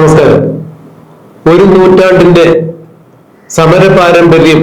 നമസ്കാരം. ഒരു നൂറ്റാണ്ടിന്റെ സമര പാരമ്പര്യം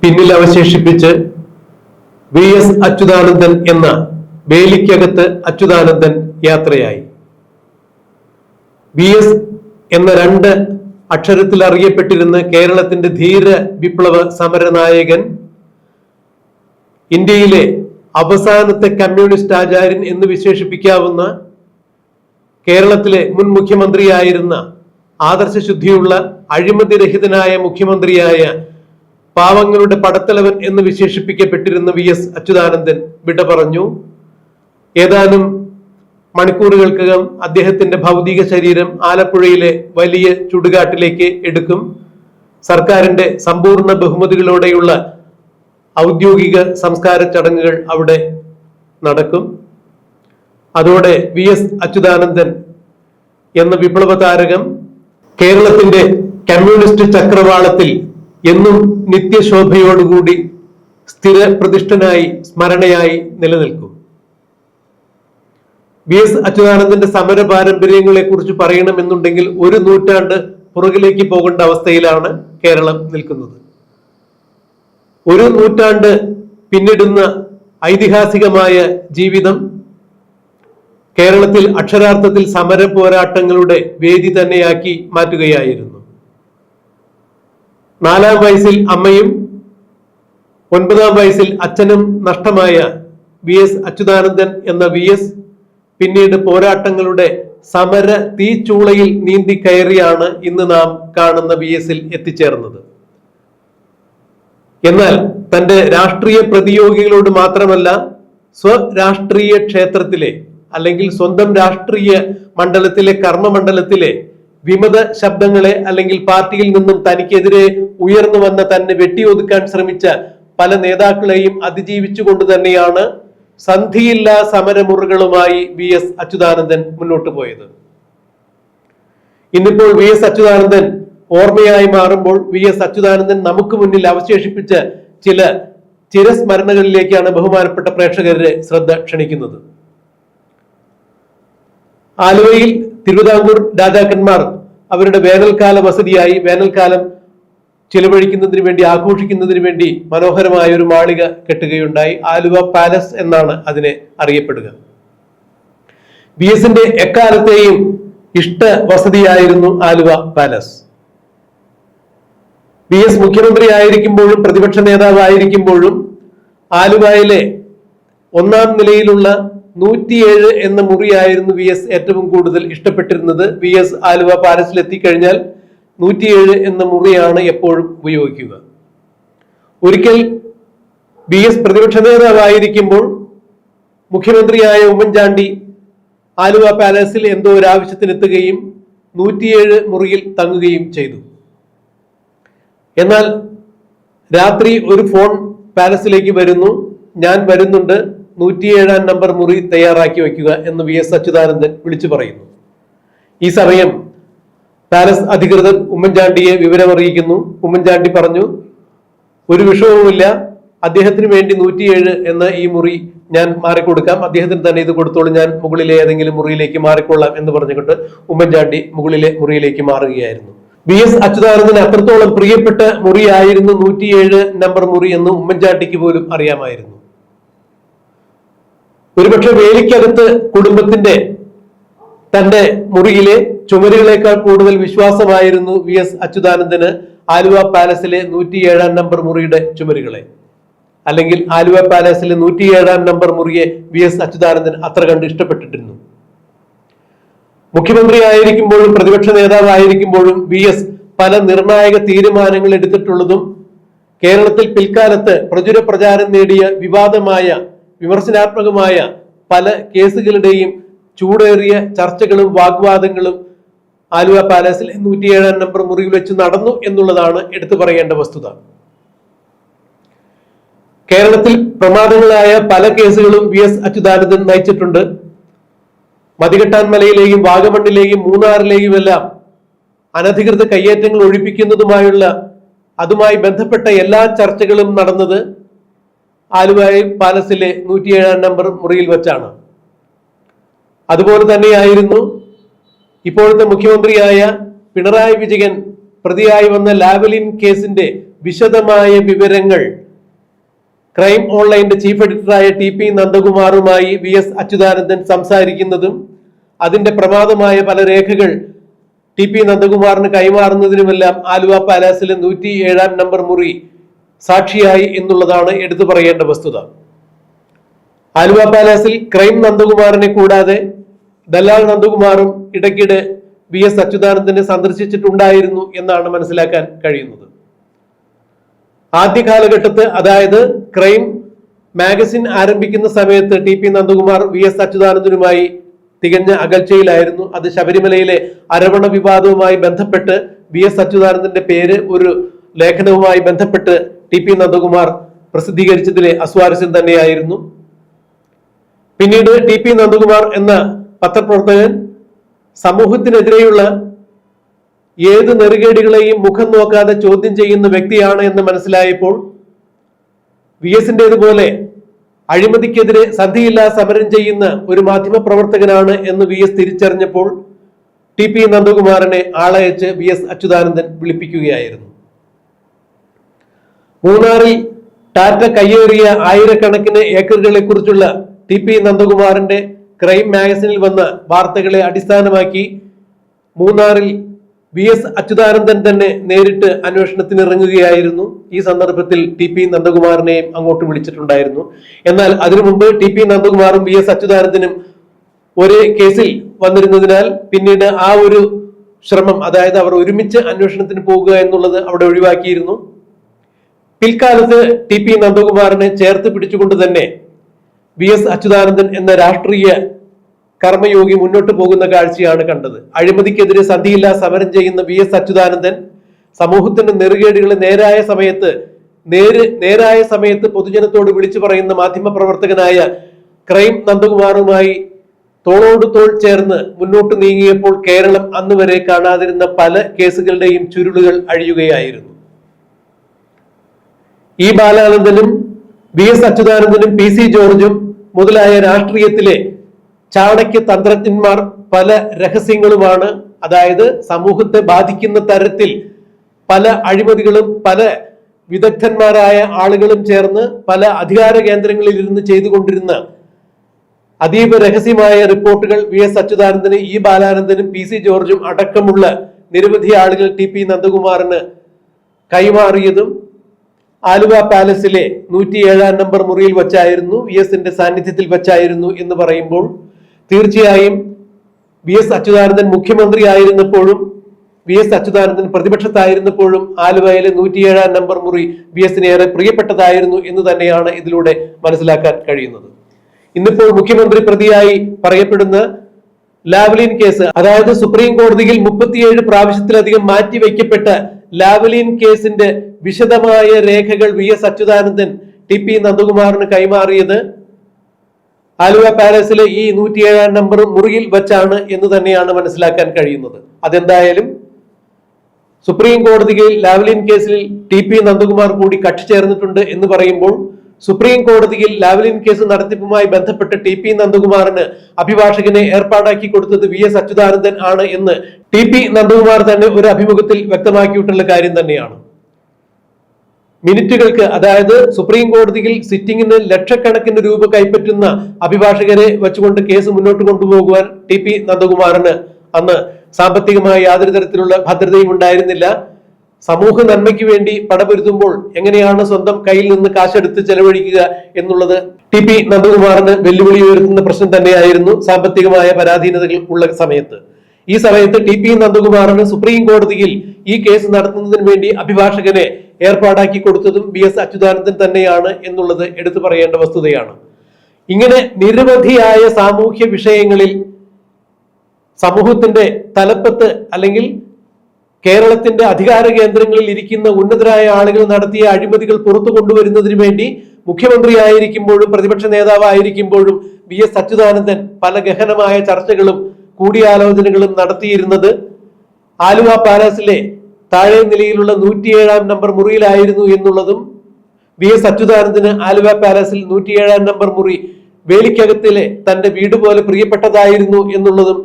പിന്നിൽ അവശേഷിപ്പിച്ച് വി എസ് അച്യുതാനന്ദൻ എന്ന വേലിക്കകത്ത് അച്യുതാനന്ദൻ യാത്രയായി. വി എസ് എന്ന രണ്ട് അക്ഷരത്തിൽ അറിയപ്പെട്ടിരുന്ന കേരളത്തിന്റെ ധീര വിപ്ലവ സമരനായകൻ ഇന്ത്യയിലെ അവസാനത്തെ കമ്മ്യൂണിസ്റ്റ് ആചാര്യൻ എന്ന് വിശേഷിപ്പിക്കാവുന്ന കേരളത്തിലെ മുൻ മുഖ്യമന്ത്രിയായിരുന്ന ആദർശശുദ്ധിയുള്ള അഴിമതിരഹിതനായ മുഖ്യമന്ത്രിയായ പാവങ്ങളുടെ പടത്തലവൻ എന്ന് വിശേഷിപ്പിക്കപ്പെട്ടിരുന്ന വി എസ് അച്യുതാനന്ദൻ വിട പറഞ്ഞു. ഏതാനും മണിക്കൂറുകൾക്കകം അദ്ദേഹത്തിന്റെ ഭൗതിക ശരീരം ആലപ്പുഴയിലെ വലിയ ചുടുകാട്ടിലേക്ക് എടുക്കും. സർക്കാരിന്റെ സമ്പൂർണ ബഹുമതികളോടെയുള്ള ഔദ്യോഗിക സംസ്കാര ചടങ്ങുകൾ അവിടെ നടക്കും. അതോടെ വി എസ് അച്യുതാനന്ദൻ എന്ന വിപ്ലവ താരകം കേരളത്തിന്റെ കമ്മ്യൂണിസ്റ്റ് ചക്രവാളത്തിൽ എന്നും നിത്യശോഭയോടുകൂടി സ്ഥിര പ്രതിഷ്ഠനായി സ്മരണയായി നിലനിൽക്കും. വി എസ് അച്യുതാനന്ദന്റെ സമര പാരമ്പര്യങ്ങളെ കുറിച്ച് പറയണമെന്നുണ്ടെങ്കിൽ ഒരു നൂറ്റാണ്ട് പുറകിലേക്ക് പോകേണ്ട അവസ്ഥയിലാണ് കേരളം നിൽക്കുന്നത്. ഒരു നൂറ്റാണ്ട് പിന്നിടുന്ന ഐതിഹാസികമായ ജീവിതം കേരളത്തിൽ അക്ഷരാർത്ഥത്തിൽ സമര പോരാട്ടങ്ങളുടെ വേദി തന്നെയാക്കി മാറ്റുകയായിരുന്നു. നാലാം വയസ്സിൽ അമ്മയും ഒൻപതാം വയസ്സിൽ അച്ഛനും നഷ്ടമായ വി എസ് അച്യുതാനന്ദൻ എന്ന വി എസ് പിന്നീട് പോരാട്ടങ്ങളുടെ സമര തീച്ചൂളയിൽ നീന്തി കയറിയാണ് ഇന്ന് നാം കാണുന്ന വി എസിൽ എത്തിച്ചേർന്നത്. എന്നാൽ തന്റെ രാഷ്ട്രീയ പ്രതിയോഗികളോട് മാത്രമല്ല സ്വരാഷ്ട്രീയ ക്ഷേത്രത്തിലെ അല്ലെങ്കിൽ സ്വന്തം രാഷ്ട്രീയ മണ്ഡലത്തിലെ കർമ്മമണ്ഡലത്തിലെ വിമത ശബ്ദങ്ങളെ അല്ലെങ്കിൽ പാർട്ടിയിൽ നിന്നും തനിക്കെതിരെ ഉയർന്നു വന്ന തന്നെ വെട്ടിയൊതുക്കാൻ ശ്രമിച്ച പല നേതാക്കളെയും അതിജീവിച്ചുകൊണ്ട് തന്നെയാണ് സന്ധിയില്ലാ സമരമുറകളുമായി വി എസ് അച്യുതാനന്ദൻ മുന്നോട്ട് പോയത്. ഇന്നിപ്പോൾ വി എസ് അച്യുതാനന്ദൻ ഓർമ്മയായി മാറുമ്പോൾ വി എസ് അച്യുതാനന്ദൻ നമുക്ക് മുന്നിൽ അവശേഷിപ്പിച്ച ചില ചിരസ്മരണകളിലേക്കാണ് ബഹുമാനപ്പെട്ട പ്രേക്ഷകരുടെ ശ്രദ്ധ ക്ഷണിക്കുന്നത്. ആലുവയിൽ തിരുവിതാംകൂർ രാജാക്കന്മാർ അവരുടെ വേനൽക്കാല വസതിയായി വേനൽക്കാലം ചിലവഴിക്കുന്നതിന് വേണ്ടി ആഘോഷിക്കുന്നതിന് വേണ്ടി മനോഹരമായ ഒരു മാളിക കെട്ടുകയുണ്ടായി. ആലുവ പാലസ് എന്നാണ് അതിനെ അറിയപ്പെടുക. ബി എസിന്റെ എക്കാലത്തെയും ഇഷ്ട വസതിയായിരുന്നു ആലുവ പാലസ്. ബി എസ് മുഖ്യമന്ത്രി ആയിരിക്കുമ്പോഴും പ്രതിപക്ഷ നേതാവായിരിക്കുമ്പോഴും ആലുവയിലെ ഒന്നാം നിലയിലുള്ള നൂറ്റിയേഴ് എന്ന മുറിയായിരുന്നു വി എസ് ഏറ്റവും കൂടുതൽ ഇഷ്ടപ്പെട്ടിരുന്നത്. വി എസ് ആലുവ പാലസിൽ എത്തിക്കഴിഞ്ഞാൽ നൂറ്റിയേഴ് എന്ന മുറിയാണ് എപ്പോഴും ഉപയോഗിക്കുക. ഒരിക്കൽ ബി എസ് പ്രതിപക്ഷ നേതാവായിരിക്കുമ്പോൾ മുഖ്യമന്ത്രിയായ ഉമ്മൻചാണ്ടി ആലുവ പാലസിൽ എന്തോ ഒരു ആവശ്യത്തിനെത്തുകയും നൂറ്റിയേഴ് മുറിയിൽ തങ്ങുകയും ചെയ്തു. എന്നാൽ രാത്രി ഒരു ഫോൺ പാലസിലേക്ക് വരുന്നു. ഞാൻ വരുന്നുണ്ട്. നൂറ്റിയേഴാം നമ്പർ മുറി തയ്യാറാക്കി വയ്ക്കുക എന്ന് വി എസ് അച്യുതാനന്ദൻ വിളിച്ചു പറയുന്നു. ഈ സമയം പാലസ് അധികൃതർ ഉമ്മൻചാണ്ടിയെ വിവരമറിയിക്കുന്നു. ഉമ്മൻചാണ്ടി പറഞ്ഞു ഒരു വിഷയവുമില്ല അദ്ദേഹത്തിന് വേണ്ടി നൂറ്റിയേഴ് എന്ന ഈ മുറി ഞാൻ മാറിക്കൊടുക്കാം. അദ്ദേഹത്തിന് തന്നെ ഇത് കൊടുത്തോളൂ. ഞാൻ മുകളിലെ ഏതെങ്കിലും മുറിയിലേക്ക് മാറിക്കൊള്ളാം എന്ന് പറഞ്ഞുകൊണ്ട് ഉമ്മൻചാണ്ടി മുകളിലെ മുറിയിലേക്ക് മാറുകയായിരുന്നു. വി എസ് അച്യുതാനന്ദന് അത്രത്തോളം പ്രിയപ്പെട്ട മുറിയായിരുന്നു നൂറ്റിയേഴ് നമ്പർ മുറി എന്ന് ഉമ്മൻചാണ്ടിക്ക് പോലും അറിയാമായിരുന്നു. ഒരുപക്ഷെ വേലിക്കകത്ത് കുടുംബത്തിന്റെ തന്റെ മുറിയിലെ ചുമരുകളേക്കാൾ കൂടുതൽ വിശ്വാസമായിരുന്നു വി എസ് അച്യുതാനന്ദന് ആലുവ പാലസിലെ നൂറ്റിയേഴാം നമ്പർ മുറിയുടെ ചുമരുകളെ. അല്ലെങ്കിൽ ആലുവ പാലസിലെ നൂറ്റിയേഴാം നമ്പർ മുറിയെ വി എസ് അച്യുതാനന്ദൻ അത്ര കണ്ട് ഇഷ്ടപ്പെട്ടിട്ടിരുന്നു. മുഖ്യമന്ത്രി ആയിരിക്കുമ്പോഴും പ്രതിപക്ഷ നേതാവായിരിക്കുമ്പോഴും വി എസ് പല നിർണായക തീരുമാനങ്ങൾ എടുത്തിട്ടുള്ളതും കേരളത്തിൽ പിൽക്കാലത്ത് പ്രചുര പ്രചാരം നേടിയ വിവാദമായ വിമർശനാത്മകമായ പല കേസുകളുടെയും ചൂടേറിയ ചർച്ചകളും വാഗ്വാദങ്ങളും ആലുവ പാലസിൽ നൂറ്റിയേഴാം നമ്പർ മുറിയിൽ വെച്ച് നടന്നു എന്നുള്ളതാണ് എടുത്തു പറയേണ്ട വസ്തുത. കേരളത്തിൽ പ്രമാദങ്ങളായ പല കേസുകളും വി എസ് അച്യുതാനന്ദൻ നയിച്ചിട്ടുണ്ട്. മതികെട്ടാൻമലയിലെയും വാഗമണ്ണിലെയും മൂന്നാറിലെയും എല്ലാം അനധികൃത കയ്യേറ്റങ്ങൾ ഒഴിപ്പിക്കുന്നതുമായുള്ള അതുമായി ബന്ധപ്പെട്ട എല്ലാ ചർച്ചകളും നടന്നത് ആലുവായി പാലസിലെ നൂറ്റിയേഴാം നമ്പർ മുറിയിൽ വെച്ചാണ്. അതുപോലെ തന്നെയായിരുന്നു ഇപ്പോഴത്തെ മുഖ്യമന്ത്രിയായ പിണറായി വിജയൻ പ്രതിയായി വന്ന ലാവലിൻ കേസിന്റെ വിശദമായ വിവരങ്ങൾ. ക്രൈം ഓൺലൈന്റെ ചീഫ് എഡിറ്ററായ ടി പി നന്ദകുമാറുമായി വി എസ് അച്യുതാനന്ദൻ സംസാരിക്കുന്നതും അതിന്റെ പ്രമാദമായ പല രേഖകൾ ടി പി നന്ദകുമാറിന് കൈമാറുന്നതിനുമെല്ലാം ആലുവ പാലാസിലെ നൂറ്റി ഏഴാം നമ്പർ മുറി സാക്ഷിയായി എന്നുള്ളതാണ് എടുത്തു പറയേണ്ട വസ്തുത. ആലുവ പാലസിൽ ക്രൈം നന്ദകുമാറിനെ കൂടാതെ ദലാൽ നന്ദകുമാറും ഇടയ്ക്കിടെ വി എസ് അച്യുതാനന്ദനെ സന്ദർശിച്ചിട്ടുണ്ടായിരുന്നു എന്നാണ് മനസ്സിലാക്കാൻ കഴിയുന്നത്. ആദ്യ കാലഘട്ടത്ത് അതായത് ക്രൈം മാഗസിൻ ആരംഭിക്കുന്ന സമയത്ത് T P Nandakumar V S അച്യുതാനന്ദനുമായി തികഞ്ഞ അകൽച്ചയിലായിരുന്നു. അത് ശബരിമലയിലെ അരവണ വിവാദവുമായി ബന്ധപ്പെട്ട് വി എസ് അച്യുതാനന്ദന്റെ പേര് ഒരു ലേഖനവുമായി ബന്ധപ്പെട്ട് ടി പി നന്ദകുമാർ പ്രസിദ്ധീകരിച്ചതിലെ അസ്വാരസ്യം തന്നെയായിരുന്നു. പിന്നീട് ടി പി നന്ദകുമാർ എന്ന പത്രപ്രവർത്തകൻ സമൂഹത്തിനെതിരെയുള്ള ഏത് നെറുകേടുകളെയും മുഖം നോക്കാതെ ചോദ്യം ചെയ്യുന്ന വ്യക്തിയാണ് എന്ന് മനസ്സിലായപ്പോൾ വി എസിന്റെതുപോലെ അഴിമതിക്കെതിരെ സന്ധിയില്ലാ സമരം ചെയ്യുന്ന ഒരു മാധ്യമ പ്രവർത്തകനാണ് എന്ന് വി എസ് തിരിച്ചറിഞ്ഞപ്പോൾ ടി പി നന്ദകുമാറിനെ ആളയച്ച് വി എസ് അച്യുതാനന്ദൻ വിളിപ്പിക്കുകയായിരുന്നു. മൂന്നാറിൽ ടാറ്റ കയ്യേറിയ ആയിരക്കണക്കിന് ഏക്കറുകളെ കുറിച്ചുള്ള ടി പി നന്ദകുമാറിന്റെ ക്രൈം മാഗസിനിൽ വന്ന വാർത്തകളെ അടിസ്ഥാനമാക്കി മൂന്നാറിൽ വി എസ് അച്യുതാനന്ദൻ തന്നെ നേരിട്ട് അന്വേഷണത്തിന് ഇറങ്ങുകയായിരുന്നു ഈ സന്ദർഭത്തിൽ ടി പി നന്ദകുമാറിനെയും അങ്ങോട്ട് വിളിച്ചിട്ടുണ്ടായിരുന്നു. എന്നാൽ അതിനു മുമ്പ് ടി പി നന്ദകുമാറും വി എസ് അച്യുതാനന്ദനും ഒരേ കേസിൽ വന്നിരുന്നതിനാൽ പിന്നീട് ആ ഒരു ശ്രമം അതായത് അവർ ഒരുമിച്ച് അന്വേഷണത്തിന് പോകുക എന്നുള്ളത് അവിടെ ഒഴിവാക്കിയിരുന്നു. പിൽക്കാലത്ത് ടി പി നന്ദകുമാറിനെ ചേർത്ത് പിടിച്ചുകൊണ്ട് തന്നെ വി എസ് അച്യുതാനന്ദൻ എന്ന രാഷ്ട്രീയ കർമ്മയോഗി മുന്നോട്ട് പോകുന്ന കാഴ്ചയാണ് കണ്ടത്. അഴിമതിക്കെതിരെ സന്ധിയില്ലാ സമരം ചെയ്യുന്ന വി എസ് അച്യുതാനന്ദൻ സമൂഹത്തിന്റെ നെറുകേടുകളെ നേരായ സമയത്ത് നേര് നേരായ സമയത്ത് പൊതുജനത്തോട് വിളിച്ചു പറയുന്ന മാധ്യമ പ്രവർത്തകനായ ക്രൈം നന്ദകുമാറുമായി തോളോട് തോൾ ചേർന്ന് മുന്നോട്ട് നീങ്ങിയപ്പോൾ കേരളം അന്ന് വരെ കാണാതിരുന്ന പല കേസുകളുടെയും ചുരുളുകൾ അഴിയുകയായിരുന്നു. ഇ ബാലാനന്ദനും വി എസ് അച്യുതാനന്ദനും പി സി ജോർജും മുതലായ രാഷ്ട്രീയത്തിലെ ചാണക്യ തന്ത്രജ്ഞന്മാർ പല രഹസ്യങ്ങളുമാണ്. അതായത് സമൂഹത്തെ ബാധിക്കുന്ന തരത്തിൽ പല അഴിമതികളും പല വിദഗ്ധന്മാരായ ആളുകളും ചേർന്ന് പല അധികാര കേന്ദ്രങ്ങളിൽ ഇരുന്ന് ചെയ്തുകൊണ്ടിരുന്ന അതീവ രഹസ്യമായ റിപ്പോർട്ടുകൾ വി എസ് അച്യുതാനന്ദന് ഇ ബാലാനന്ദനും പി സി ജോർജും അടക്കമുള്ള നിരവധി ആളുകൾ ടി പി നന്ദകുമാറിന് കൈമാറിയതും ആലുവ പാലസിലെ നൂറ്റി ഏഴാം നമ്പർ മുറിയിൽ വച്ചായിരുന്നു വി എസിന്റെ സാന്നിധ്യത്തിൽ വച്ചായിരുന്നു എന്ന് പറയുമ്പോൾ തീർച്ചയായും വി എസ് അച്യുതാനന്ദൻ മുഖ്യമന്ത്രി ആയിരുന്നപ്പോഴും വി എസ് അച്യുതാനന്ദൻ പ്രതിപക്ഷത്തായിരുന്നപ്പോഴും ആലുവയിലെ നൂറ്റിയേഴാം നമ്പർ മുറി വി എസിന് ഏറെ പ്രിയപ്പെട്ടതായിരുന്നു എന്ന് തന്നെയാണ് ഇതിലൂടെ മനസ്സിലാക്കാൻ കഴിയുന്നത്. ഇന്നിപ്പോൾ മുഖ്യമന്ത്രി പ്രതിയായി പറയപ്പെടുന്ന ലാവ്ലിൻ കേസ് അതായത് സുപ്രീം കോടതിയിൽ മുപ്പത്തിയേഴ് പ്രാവശ്യത്തിലധികം മാറ്റിവെക്കപ്പെട്ട ലാവ്ലിൻ കേസിന്റെ വിശദമായ രേഖകൾ V S Achuthanandan T P നന്ദകുമാറിന് കൈമാറിയത് ആലുവ പാലസിലെ ഈ നൂറ്റിയേഴാം നമ്പർ മുറിയിൽ വച്ചാണ് എന്ന് തന്നെയാണ് മനസ്സിലാക്കാൻ കഴിയുന്നത്. അതെന്തായാലും സുപ്രീം കോടതിയിൽ ലാവലിൻ കേസിൽ ടി പി നന്ദകുമാർ കൂടി കക്ഷി ചേർന്നിട്ടുണ്ട് എന്ന് പറയുമ്പോൾ സുപ്രീം കോടതിയിൽ ലാവലിൻ കേസ് നടത്തിപ്പുമായി ബന്ധപ്പെട്ട് ടി പി നന്ദകുമാറിന് അഭിഭാഷകനെ ഏർപ്പാടാക്കി കൊടുത്തത് വി എസ് അച്യുതാനന്ദൻ ആണ് എന്ന് ടി പി നന്ദകുമാർ തന്നെ ഒരു അഭിമുഖത്തിൽ വ്യക്തമാക്കിയിട്ടുള്ള കാര്യം തന്നെയാണ്. മിനിറ്റുകൾക്ക് അതായത് സുപ്രീം കോടതിയിൽ സിറ്റിംഗിന് ലക്ഷക്കണക്കിന് രൂപ കൈപ്പറ്റുന്ന അഭിഭാഷകരെ വെച്ചുകൊണ്ട് കേസ് മുന്നോട്ട് കൊണ്ടുപോകുവാൻ ടി പി നന്ദകുമാറിന് അന്ന് സാമ്പത്തികമായി യാതൊരു തരത്തിലുള്ള ഭദ്രതയും ഉണ്ടായിരുന്നില്ല. സമൂഹ നന്മയ്ക്ക് വേണ്ടി പടപൊരുത്തുമ്പോൾ എങ്ങനെയാണ് സ്വന്തം കയ്യിൽ നിന്ന് കാശെടുത്ത് ചെലവഴിക്കുക എന്നുള്ളത് ടി പി നന്ദകുമാറിന് വെല്ലുവിളി ഉയർത്തുന്ന പ്രശ്നം തന്നെയായിരുന്നു സാമ്പത്തികമായ പരാധീനതകൾ ഉള്ള സമയത്ത്. ഈ സമയത്ത് ടി പി നന്ദകുമാറിന് സുപ്രീം കോടതിയിൽ ഈ കേസ് നടത്തുന്നതിന് വേണ്ടി അഭിഭാഷകനെ ഏർപ്പാടാക്കി കൊടുത്തതും ബി എസ് അച്യുതാനന്ദൻ തന്നെയാണ് എന്നുള്ളത് എടുത്തു പറയേണ്ട വസ്തുതയാണ്. ഇങ്ങനെ നിരവധിയായ സാമൂഹ്യ വിഷയങ്ങളിൽ സമൂഹത്തിന്റെ തലപ്പത്ത് അല്ലെങ്കിൽ കേരളത്തിന്റെ അധികാര കേന്ദ്രങ്ങളിൽ ഇരിക്കുന്ന ഉന്നതരായ ആളുകൾ നടത്തിയ അഴിമതികൾ പുറത്തു കൊണ്ടുവരുന്നതിന് വേണ്ടി മുഖ്യമന്ത്രി ആയിരിക്കുമ്പോഴും പ്രതിപക്ഷ നേതാവായിരിക്കുമ്പോഴും വി എസ് അച്യുതാനന്ദൻ പല ഗഹനമായ ചർച്ചകളും കൂടിയാലോചനകളും നടത്തിയിരുന്നത്. ആലുവ പാലസിലെ താഴെ നിലയിലുള്ള നൂറ്റിയേഴാം നമ്പർ മുറിയിലായിരുന്നു എന്നുള്ളതും വി എസ് അച്യുതാനന്ദന് ആലുവ പാലസിൽ നൂറ്റിയേഴാം നമ്പർ മുറി വേലിക്കകത്തിലെ തന്റെ വീട് പോലെ പ്രിയപ്പെട്ടതായിരുന്നു എന്നുള്ളതും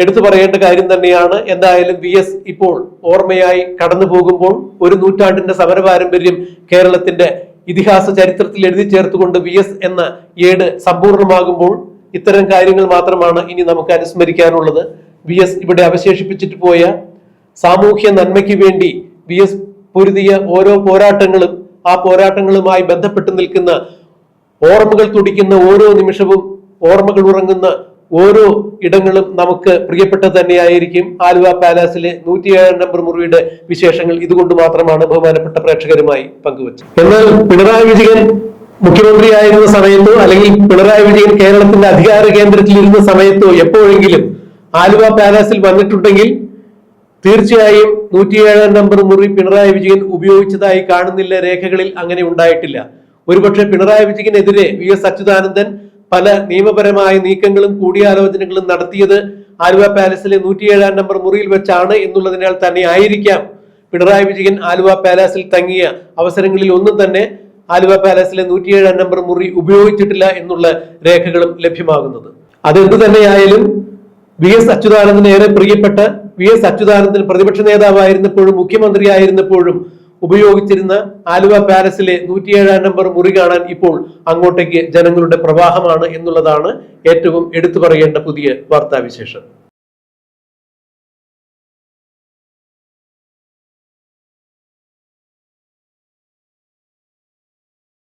എടുത്തു പറയേണ്ട കാര്യം തന്നെയാണ്. എന്തായാലും വി എസ് ഇപ്പോൾ ഓർമ്മയായി കടന്നു പോകുമ്പോൾ ഒരു നൂറ്റാണ്ടിന്റെ സമര പാരമ്പര്യം കേരളത്തിന്റെ ഇതിഹാസ ചരിത്രത്തിൽ എഴുതി ചേർത്തുകൊണ്ട് വി എസ് എന്ന ഏട് സമ്പൂർണമാകുമ്പോൾ ഇത്തരം കാര്യങ്ങൾ മാത്രമാണ് ഇനി നമുക്ക് അനുസ്മരിക്കാനുള്ളത്. വി എസ് ഇവിടെ അവശേഷിപ്പിച്ചിട്ട് പോയ സാമൂഹ്യ നന്മയ്ക്ക് വേണ്ടി വി എസ് പൊരുതിയ ഓരോ പോരാട്ടങ്ങളും ആ പോരാട്ടങ്ങളുമായി ബന്ധപ്പെട്ട് നിൽക്കുന്ന ഓർമ്മകൾ തുടിക്കുന്ന ഓരോ നിമിഷവും ഓർമ്മകൾ ഉറങ്ങുന്ന ഓരോ ഇടങ്ങളും നമുക്ക് പ്രിയപ്പെട്ടത് തന്നെയായിരിക്കും. ആലുവ പാലാസിലെ നൂറ്റിയേഴാം നമ്പർ മുറിയുടെ വിശേഷങ്ങൾ ഇതുകൊണ്ട് മാത്രമാണ് ബഹുമാനപ്പെട്ട പ്രേക്ഷകരുമായി പങ്കുവച്ചത്. എന്നാൽ പിണറായി വിജയൻ മുഖ്യമന്ത്രിയായിരുന്ന സമയത്തോ അല്ലെങ്കിൽ പിണറായി വിജയൻ കേരളത്തിന്റെ അധികാര കേന്ദ്രത്തിലിരുന്ന സമയത്തോ എപ്പോഴെങ്കിലും ആലുവ പാലാസിൽ വന്നിട്ടുണ്ടെങ്കിൽ തീർച്ചയായും നൂറ്റിയേഴാം നമ്പർ മുറി പിണറായി വിജയൻ ഉപയോഗിച്ചതായി കാണുന്നില്ല. രേഖകളിൽ അങ്ങനെ ഉണ്ടായിട്ടില്ല. ഒരുപക്ഷെ പിണറായി വിജയനെതിരെ വി എസ് അച്യുതാനന്ദൻ പല നിയമപരമായ നീക്കങ്ങളും കൂടിയാലോചനകളും നടത്തിയത് ആലുവ പാലസിലെ നൂറ്റിയേഴാം നമ്പർ മുറിയിൽ വെച്ചാണ് എന്നുള്ളതിനാൽ തന്നെ ആയിരിക്കാം. പിണറായി വിജയൻ ആലുവ പാലസിൽ തങ്ങിയ അവസരങ്ങളിൽ ഒന്നും തന്നെ ആലുവ പാലസിലെ നൂറ്റിയേഴാം നമ്പർ മുറി ഉപയോഗിച്ചിട്ടില്ല എന്നുള്ള രേഖകളും ലഭ്യമാകുന്നത്. അതെന്ത് തന്നെയായാലും വി എസ് അച്യുതാനന്ദന് ഏറെ പ്രിയപ്പെട്ട വി എസ് അച്യുതാനന്ദൻ പ്രതിപക്ഷ നേതാവായിരുന്നപ്പോഴും മുഖ്യമന്ത്രിയായിരുന്നപ്പോഴും ഉപയോഗിച്ചിരുന്ന ആലുവ പാലസിലെ നൂറ്റിയേഴാം നമ്പർ മുറി കാണാൻ ഇപ്പോൾ അങ്ങോട്ടേക്ക് ജനങ്ങളുടെ പ്രവാഹമാണ് എന്നുള്ളതാണ് ഏറ്റവും എടുത്തു പറയേണ്ട പുതിയ വാർത്താവിശേഷം.